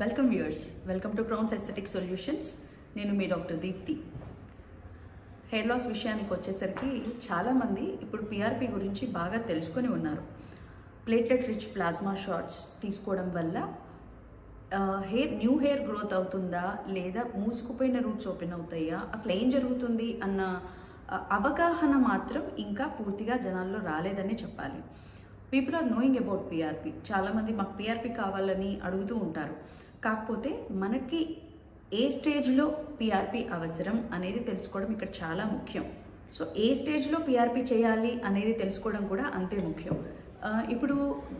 Welcome viewers welcome to Crowns aesthetic solutions నేను మీ doctor Deepti. Hair loss విషయానికి వచ్చేసరికి చాలామంది ఇప్పుడు పిఆర్పి గురించి బాగా తెలుసుకొని ఉన్నారు. ప్లేట్లెట్ రిచ్ ప్లాస్మా షాట్స్ తీసుకోవడం వల్ల హెయిర్ న్యూ హెయిర్ గ్రోత్ అవుతుందా? లేదా మూసుకుపోయిన రూట్స్ ఓపెన్ అవుతాయా? అసలు ఏం జరుగుతుంది అన్న అవగాహన మాత్రం ఇంకా పూర్తిగా జనాల్లో రాలేదని చెప్పాలి. People are knowing about PRP చాలామంది మాకు పిఆర్పి కావాలని అడుగుతూ ఉంటారు. కాకపోతే మనకి ఏ స్టేజ్లో పిఆర్పి అవసరం అనేది తెలుసుకోవడం ఇక్కడ చాలా ముఖ్యం. సో ఏ స్టేజ్లో పిఆర్పి చేయాలి అనేది తెలుసుకోవడం కూడా అంతే ముఖ్యం. ఇప్పుడు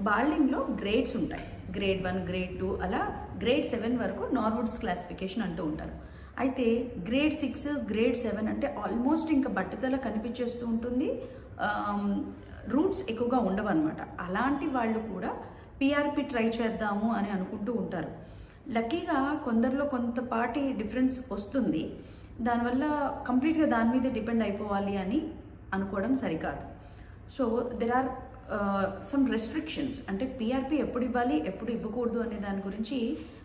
బాల్డింగ్లో గ్రేడ్స్ ఉంటాయి. గ్రేడ్ వన్ గ్రేడ్ టూ అలా గ్రేడ్ సెవెన్ వరకు నార్వుడ్స్ క్లాసిఫికేషన్ అంటూ ఉంటారు. అయితే గ్రేడ్ సిక్స్ గ్రేడ్ సెవెన్ అంటే ఆల్మోస్ట్ ఇంకా బట్టతల కనిపించేస్తూ ఉంటుంది. రూట్స్ ఎక్కువగా ఉండవన్నమాట. అలాంటి వాళ్ళు కూడా పిఆర్పి ట్రై చేద్దాము అని అనుకుంటూ ఉంటారు. లక్కీగా కొందరిలో కొంతపాటి డిఫరెన్స్ వస్తుంది. దానివల్ల కంప్లీట్గా దాని మీద డిపెండ్ అయిపోవాలి అని అనుకోవడం సరికాదు. So there are some restrictions అంటే పిఆర్పి ఎప్పుడు ఇవ్వాలి ఎప్పుడు ఇవ్వకూడదు అనే దాని గురించి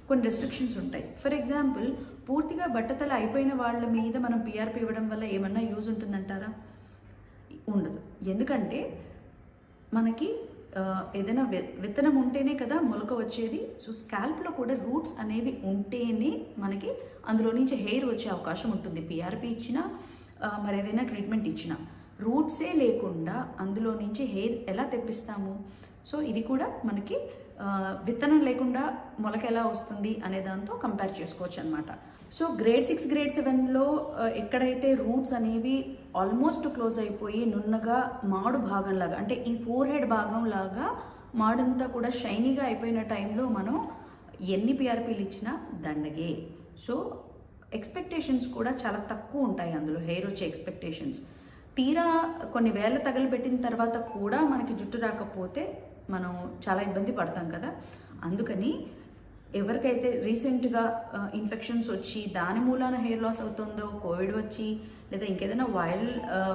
కొన్ని రెస్ట్రిక్షన్స్ ఉంటాయి. ఫర్ ఎగ్జాంపుల్ పూర్తిగా బట్టతల అయిపోయిన వాళ్ళ మీద మనం పిఆర్పి ఇవ్వడం వల్ల ఏమన్నా యూజ్ ఉంటుందంటారా? ఉండదు. ఎందుకంటే మనకి ఏదైనా విత్తనం ఉంటేనే కదా మొలక వచ్చేది. సో స్కాల్ప్లో కూడా రూట్స్ అనేవి ఉంటేనే మనకి అందులో నుంచి హెయిర్ వచ్చే అవకాశం ఉంటుంది. పిఆర్పి ఇచ్చినా మరి ఏదైనా ట్రీట్మెంట్ ఇచ్చినా. రూట్సే లేకుండా అందులో నుంచి హెయిర్ ఎలా తెప్పిస్తాము? సో ఇది కూడా మనకి విత్తనం లేకుండా మొలక ఎలా వస్తుంది అనే దాంతో కంపేర్ చేసుకోవచ్చు అనమాట సో గ్రేడ్ సిక్స్ గ్రేడ్ సెవెన్లో ఎక్కడైతే రూట్స్ అనేవి ఆల్మోస్ట్ క్లోజ్ అయిపోయి నున్నగా మాడు భాగంలాగా అంటే ఈ ఫోర్ హెడ్ భాగం లాగా మాడంతా కూడా షైనీగా అయిపోయిన టైంలో మనం ఎన్ని పిఆర్పీలు ఇచ్చినా దండగే. సో ఎక్స్పెక్టేషన్స్ కూడా చాలా తక్కువ ఉంటాయి అందులో హెయిర్ వచ్చే ఎక్స్పెక్టేషన్స్. తీరా కొన్ని వేల తగలబెట్టిన తర్వాత కూడా మనకి జుట్టు రాకపోతే మనం చాలా ఇబ్బంది పడతాం కదా. అందుకని ఎవరికైతే రీసెంట్గా ఇన్ఫెక్షన్స్ వచ్చి దాని మూలాన హెయిర్ లాస్ అవుతుందో కోవిడ్ వచ్చి లేదా ఇంకేదైనా వైరల్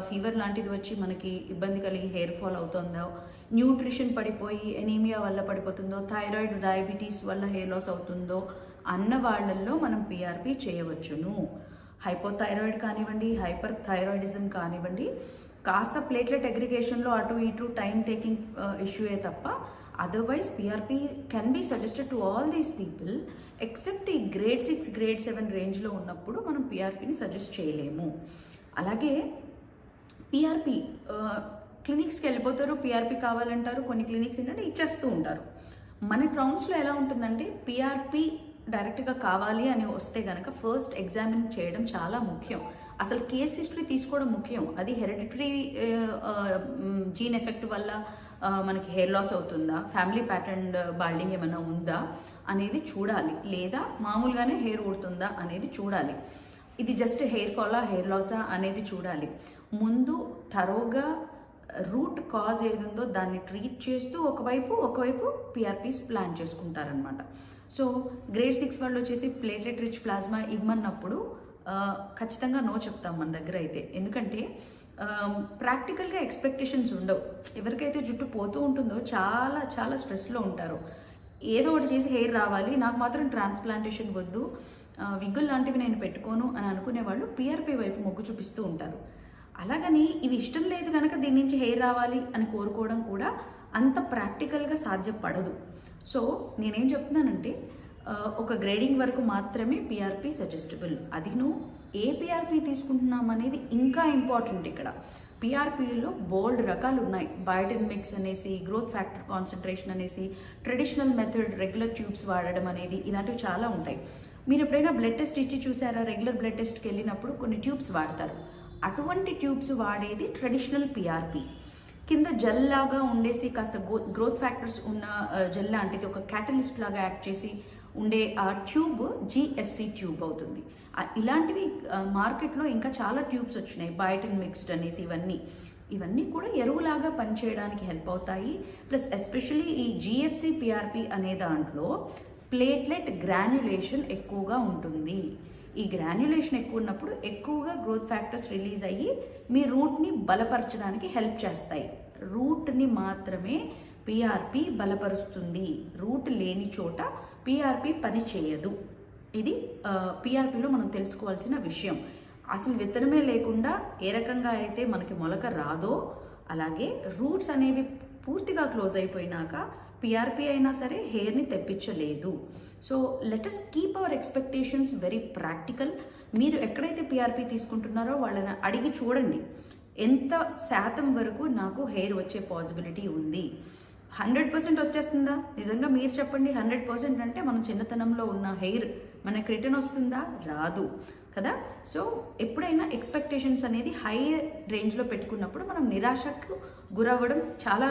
ఫీవర్ లాంటిది వచ్చి మనకి ఇబ్బంది కలిగి హెయిర్ ఫాల్ అవుతుందో న్యూట్రిషన్ పడిపోయి ఎనీమియా వల్ల పడిపోతుందో థైరాయిడ్ డయాబెటీస్ వల్ల హెయిర్ లాస్ అవుతుందో అన్న వాళ్ళల్లో మనం పిఆర్పి చేయవచ్చును. హైపోథైరాయిడ్ కానివ్వండి హైపర్ థైరాయిడిజం కానివ్వండి కాస్త ప్లేట్లెట్ అగ్రిగేషన్లో అటు ఇటు టైం టేకింగ్ ఇష్యూయే తప్ప otherwise PRP can be suggested to all these people except ఈ గ్రేడ్ సిక్స్ గ్రేడ్ సెవెన్ రేంజ్లో ఉన్నప్పుడు మనం పిఆర్పిని సజెస్ట్ చేయలేము. అలాగే పిఆర్పి క్లినిక్స్కి వెళ్ళిపోతారు పిఆర్పి కావాలంటారు కొన్ని క్లినిక్స్ ఏంటంటే ఇచ్చేస్తూ ఉంటారు. మన గ్రౌండ్స్లో ఎలా ఉంటుందంటే పిఆర్పి డైరెక్ట్గా కావాలి అని వస్తే కనుక ఫస్ట్ ఎగ్జామిన్ చేయడం చాలా ముఖ్యం. అసలు కేస్ హిస్టరీ తీసుకోవడం ముఖ్యం. అది హెరిడిటరీ జీన్ ఎఫెక్ట్ వల్ల మనకి హెయిర్ లాస్ అవుతుందా? ఫ్యామిలీ ప్యాటర్న్ బాల్డింగ్ ఏమైనా ఉందా? అనేది చూడాలి. లేదా మామూలుగానే హెయిర్ ఊడుతుందా అనేది చూడాలి. ఇది జస్ట్ హెయిర్ ఫాలా హెయిర్ లాసా అనేది చూడాలి. ముందు తరోగా రూట్ కాజ్ ఏది ఉందో దాన్ని ట్రీట్ చేస్తూ ఒకవైపు ఒకవైపు పిఆర్పీస్ ప్లాన్ చేసుకుంటారనమాట సో గ్రేడ్ సిక్స్ వాళ్ళు వచ్చేసి ప్లేటెట్ రిచ్ ప్లాస్మా ఇవ్వమన్నప్పుడు ఖచ్చితంగా నో చెప్తాం మన దగ్గర అయితే. ఎందుకంటే ప్రాక్టికల్గా ఎక్స్పెక్టేషన్స్ ఉండవు. ఎవరికైతే జుట్టు పోతూ ఉంటుందో చాలా చాలా స్ట్రెస్లో ఉంటారు. ఏదో ఒకటి చేసి హెయిర్ రావాలి నాకు మాత్రం ట్రాన్స్ప్లాంటేషన్ వద్దు విగ్గుల్ విగ్గులు లాంటివి నేను పెట్టుకోను అని అనుకునే వాళ్ళు పిఆర్పి వైపు మొగ్గు చూపిస్తూ ఉంటారు. అలాగని ఇవి ఇష్టం లేదు కనుక దీని నుంచి హెయిర్ రావాలి అని కోరుకోవడం కూడా అంత ప్రాక్టికల్గా సాధ్యపడదు సో నేనేం చెప్తున్నానంటే ఒక గ్రేడింగ్ వరకు మాత్రమే పిఆర్పి సజెస్టబుల్ అదిను ఏ పిఆర్పి తీసుకుంటున్నాం అనేది ఇంకా ఇంపార్టెంట్ ఇక్కడ. పిఆర్పిలో బోల్డ్ రకాలు ఉన్నాయి బయోటిన్ మిక్స్ అనేసి గ్రోత్ ఫ్యాక్టర్ కాన్సన్ట్రేషన్ అనేసి ట్రెడిషనల్ మెథడ్ రెగ్యులర్ ట్యూబ్స్ వాడడం అనేది ఇలాంటివి చాలా ఉంటాయి. మీరు ఎప్పుడైనా బ్లడ్ టెస్ట్ ఇచ్చి చూసారా? రెగ్యులర్ బ్లడ్ టెస్ట్కి వెళ్ళినప్పుడు కొన్ని ట్యూబ్స్ వాడతారు. అటువంటి ట్యూబ్స్ వాడేది ట్రెడిషనల్ పిఆర్పి కింద జెల్ లాగా ఉండేసి కాస్త గ్రోత్ ఫ్యాక్టర్స్ ఉన్న జెల్ లాంటిది ఒక క్యాటలిస్ట్ లాగా యాక్ట్ చేసి ఉండే ఆ ట్యూబ్ జిఎఫ్సి ట్యూబ్ అవుతుంది. ఇలాంటివి మార్కెట్లో ఇంకా చాలా ట్యూబ్స్ వచ్చినాయి. బయోటిన్ మిక్స్డ్ అనేసి ఇవన్నీ. ఇవన్నీ కూడా ఎరువులాగా పనిచేయడానికి హెల్ప్ అవుతాయి. ప్లస్ ఎస్పెషలీ ఈ జిఎఫ్సి పిఆర్పి అనే దాంట్లో ప్లేట్లెట్ గ్రాన్యులేషన్ ఎక్కువగా ఉంటుంది. ఈ గ్రాన్యులేషన్ ఎక్కువ ఉన్నప్పుడు ఎక్కువగా గ్రోత్ ఫ్యాక్టర్స్ రిలీజ్ అయ్యి మీ రూట్ని బలపరచడానికి హెల్ప్ చేస్తాయి. రూట్ని మాత్రమే పిఆర్పి బలపరుస్తుంది. రూట్ లేని చోట పిఆర్పి పని చేయదు. ఇది పిఆర్పిలో మనం తెలుసుకోవాల్సిన విషయం. అసలు విత్తనమే లేకుండా ఏ రకంగా అయితే మనకి మొలక రాదో అలాగే రూట్స్ అనేవి పూర్తిగా క్లోజ్ అయిపోయినాక పిఆర్పి అయినా సరే హెయిర్ని తెప్పించలేదు. So let us keep our expectations very practical మీరు ఎక్కడైతే పిఆర్పి తీసుకుంటున్నారో వాళ్ళని అడిగి చూడండి. ఎంత శాతం వరకు నాకు హెయిర్ వచ్చే పాసిబిలిటీ ఉంది? హండ్రెడ్ పర్సెంట్ వచ్చేస్తుందా? నిజంగా మీరు చెప్పండి హండ్రెడ్ పర్సెంట్ అంటే మనం చిన్నతనంలో ఉన్న హెయిర్ మనకి రిటర్న్ వస్తుందా? రాదు కదా? సో ఎప్పుడైనా ఎక్స్పెక్టేషన్స్ అనేది హై రేంజ్లో పెట్టుకున్నప్పుడు మనం నిరాశకు గురవ్వడం చాలా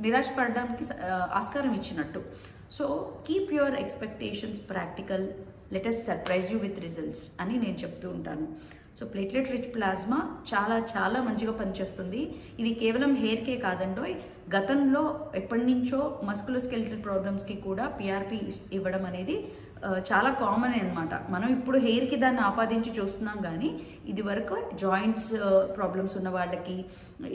నిరాశపడడానికి ఆ, ఆస్కారం ఇచ్చినట్టు. So keep your expectations practical. Let us surprise you with results అని నేను చెప్తూ ఉంటాను. సో ప్లేట్లెట్ రిచ్ ప్లాస్మా చాలా చాలా మంచిగా పనిచేస్తుంది. ఇది కేవలం హెయిర్కే కాదండోయ్ గతంలో ఎప్పటి నుంచో మస్కులో స్కెలిటల్ ప్రాబ్లమ్స్కి కూడా పిఆర్పి ఇవ్వడం అనేది చాలా కామన్ అనమాట మనం ఇప్పుడు హెయిర్కి దాన్ని ఆపాదించి చూస్తున్నాం కానీ ఇది వరకు జాయింట్స్ ప్రాబ్లమ్స్ ఉన్న వాళ్ళకి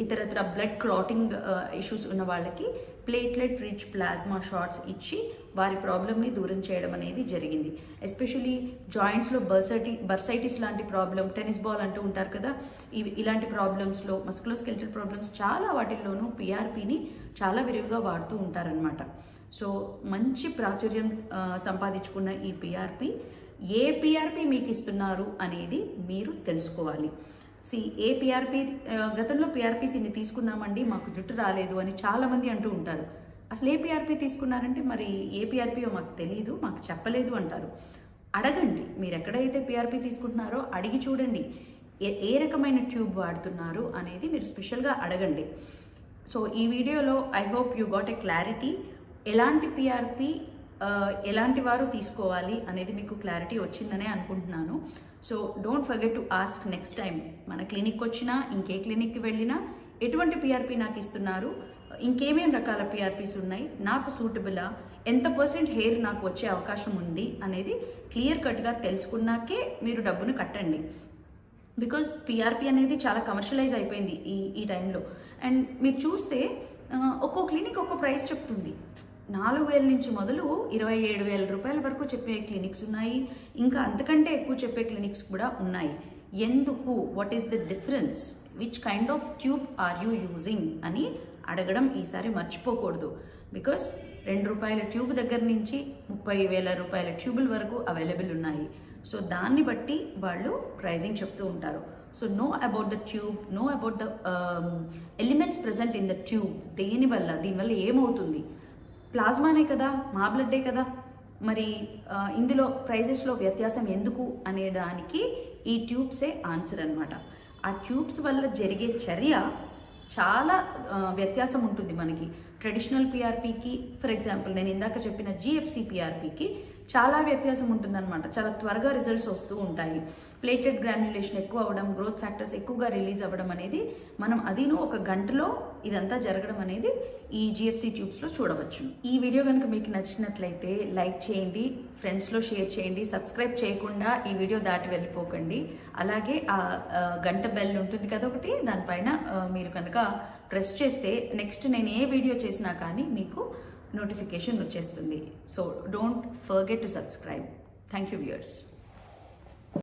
ఇతరత్ర బ్లడ్ క్లాటింగ్ ఇష్యూస్ ఉన్న వాళ్ళకి ప్లేట్లెట్ రిచ్ ప్లాస్మా షార్ట్స్ ఇచ్చి వారి ప్రాబ్లమ్ని దూరం చేయడం అనేది జరిగింది. ఎస్పెషలీ జాయింట్స్లో బర్సైటి బర్సైటిస్ లాంటి ప్రాబ్లం టెన్నిస్ బాల్ అంటూ ఉంటారు కదా ఇవి ఇలాంటి ప్రాబ్లమ్స్లో మస్కులోస్కెలిటల్ ప్రాబ్లమ్స్ చాలా వాటిల్లోనూ పిఆర్పిని చాలా విరివిగా వాడుతూ ఉంటారనమాట సో మంచి ప్రాచుర్యం సంపాదించుకున్న ఈ పిఆర్పి ఏ పిఆర్పి మీకు ఇస్తున్నారు అనేది మీరు తెలుసుకోవాలి. సి ఏ పిఆర్పి గతంలో పిఆర్పిసిని తీసుకున్నామండి మాకు జుట్టు రాలేదు అని చాలామంది అంటూ ఉంటారు. అసలు ఏ పిఆర్పి తీసుకున్నారంటే మరి ఏ పిఆర్పియో మాకు తెలియదు మాకు చెప్పలేదు అంటారు. అడగండి మీరు ఎక్కడైతే పిఆర్పి తీసుకుంటున్నారో అడిగి చూడండి ఏ ఏ రకమైన ట్యూబ్ వాడుతున్నారు అనేది మీరు స్పెషల్గా అడగండి. సో ఈ వీడియోలో I hope you got a clarity ఎలాంటి పిఆర్పి ఎలాంటి వారు తీసుకోవాలి అనేది మీకు క్లారిటీ వచ్చిందనే అనుకుంటున్నాను. So don't forget to ask next time మన క్లినిక్ వచ్చినా ఇంకే క్లినిక్కి వెళ్ళినా ఎటువంటి పిఆర్పి నాకు ఇస్తున్నారు? ఇంకేమేం రకాల పిఆర్పీస్ ఉన్నాయి? నాకు సూటబులా ఎంత పర్సెంట్ హెయిర్ నాకు వచ్చే అవకాశం ఉంది? అనేది క్లియర్ కట్గా తెలుసుకున్నాకే మీరు డబ్బును కట్టండి. బికాజ్ పిఆర్పి అనేది చాలా కమర్షియలైజ్ అయిపోయింది ఈ ఈ టైంలో అండ్ మీరు చూస్తే ఒక్కో క్లినిక్ ఒక్కో ప్రైస్ చెప్తుంది. నాలుగు వేల నుంచి మొదలు ఇరవై ఏడు వేల రూపాయల వరకు చెప్పే క్లినిక్స్ ఉన్నాయి. ఇంకా అంతకంటే ఎక్కువ చెప్పే క్లినిక్స్ కూడా ఉన్నాయి. ఎందుకు? What is the difference which kind of tube are you using అని అడగడం ఈసారి మర్చిపోకూడదు. బికాస్ రెండు రూపాయల ట్యూబ్ దగ్గర నుంచి ముప్పై వేల రూపాయల ట్యూబుల వరకు అవైలబుల్ ఉన్నాయి. సో దాన్ని బట్టి వాళ్ళు ప్రైజింగ్ చెప్తూ ఉంటారు. So know about the tube know about the elements present in the tube దేనివల్ల దీనివల్ల ఏమవుతుంది? ప్లాజ్మానే కదా మా బ్లడ్డే కదా. మరి ఇందులో ప్రైజెస్లో వ్యత్యాసం ఎందుకు అనే దానికి ఈ ట్యూబ్సే ఆన్సర్ అనమాట ఆ ట్యూబ్స్ వల్ల జరిగే చర్య చాలా వ్యత్యాసం ఉంటుంది మనకి. ట్రెడిషనల్ పిఆర్పికి ఫర్ ఎగ్జాంపుల్ నేను ఇందాక చెప్పిన జిఎఫ్సి పిఆర్పికి చాలా వ్యత్యాసం ఉంటుందన్నమాట. చాలా త్వరగా రిజల్ట్స్ వస్తూ ఉంటాయి. ప్లేటెడ్ గ్రాన్యులేషన్ ఎక్కువ అవ్వడం గ్రోత్ ఫ్యాక్టర్స్ ఎక్కువగా రిలీజ్ అవ్వడం అనేది మనం అదిను ఒక గంటలో ఇదంతా జరగడం అనేది ఈ జిఎఫ్సి ట్యూబ్స్లో చూడవచ్చు. ఈ వీడియో కనుక మీకు నచ్చినట్లయితే లైక్ చేయండి ఫ్రెండ్స్లో షేర్ చేయండి సబ్స్క్రైబ్ చేయకుండా ఈ వీడియో దాటి వెళ్ళిపోకండి. అలాగే ఆ గంట బెల్ ఉంటుంది కదా ఒకటి దానిపైన మీరు కనుక ప్రెస్ చేస్తే నెక్స్ట్ నేను ఏ వీడియో చేసినా కానీ మీకు నోటిఫికేషన్ వచ్చేస్తుంది. So don't forget to subscribe thank you viewers